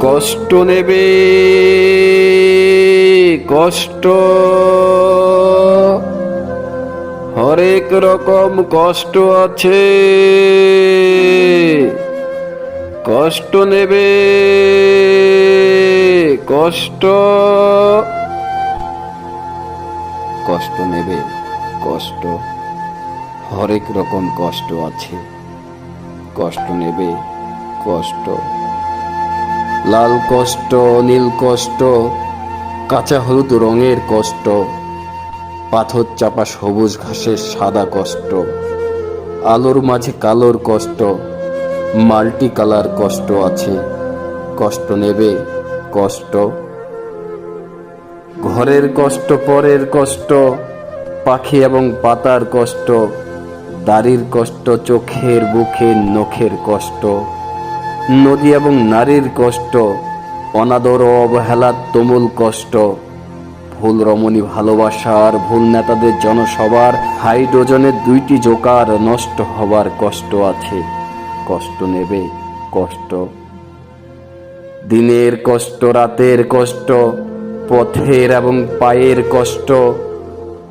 কষ্ট নেবে, কষ্ট। হরেক রকম কষ্ট আছে, কষ্ট নেবে, কষ্ট। কষ্ট নেবে, কষ্ট। হরেক রকম কষ্ট আছে, কষ্ট নেবে, কষ্ট। লাল কষ্ট, নীল কষ্ট, কাঁচা হলুদ রঙের কষ্ট, পাথর চাপা সবুজ ঘাসের সাদা কষ্ট, আলোর মাঝে কালোর কষ্ট, মাল্টি কালার কষ্ট আছে, কষ্ট নেবে কষ্ট। ঘরের কষ্ট, পরের কষ্ট, পাখি এবং পাতার কষ্ট, দাড়ির কষ্ট, চোখের, বুকের, নখের কষ্ট। নদী এবং নারীর কষ্ট, অনাদর অবহেলার তুমুল কষ্ট, ভুল রমণী ভালোবাসার ভুল নেতাদের জনসভার হাইড্রোজনের দুইটি জোকার নষ্ট হবার কষ্ট আছে। কষ্ট নেবে, কষ্ট। দিনের কষ্ট, রাতের কষ্ট, পথের এবং পায়ের কষ্ট।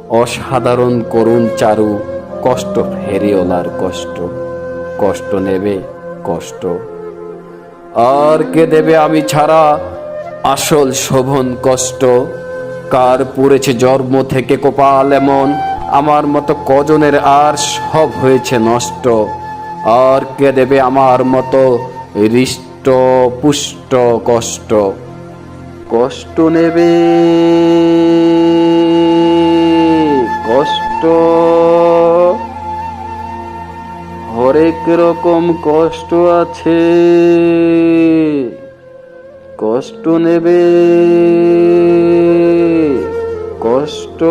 অসাধারণ করুণ চারু, কষ্ট ফেরিওলার কষ্ট। কষ্ট নেবে, কষ্ট। আর কে দেবে আমি ছাড়া? আসল শোভন কষ্ট। কার পড়েছে জন্ম থেকে কপাল এমন? আমার মতো কজনের আর সব হয়েছে নষ্ট। আর কে দেবে আমার মতো হৃষ্ট পুষ্ট কষ্ট? কষ্ট নেবে। কষ্ট হরেক রকম কষ্ট আছে। কষ্ট নেবে। কষ্ট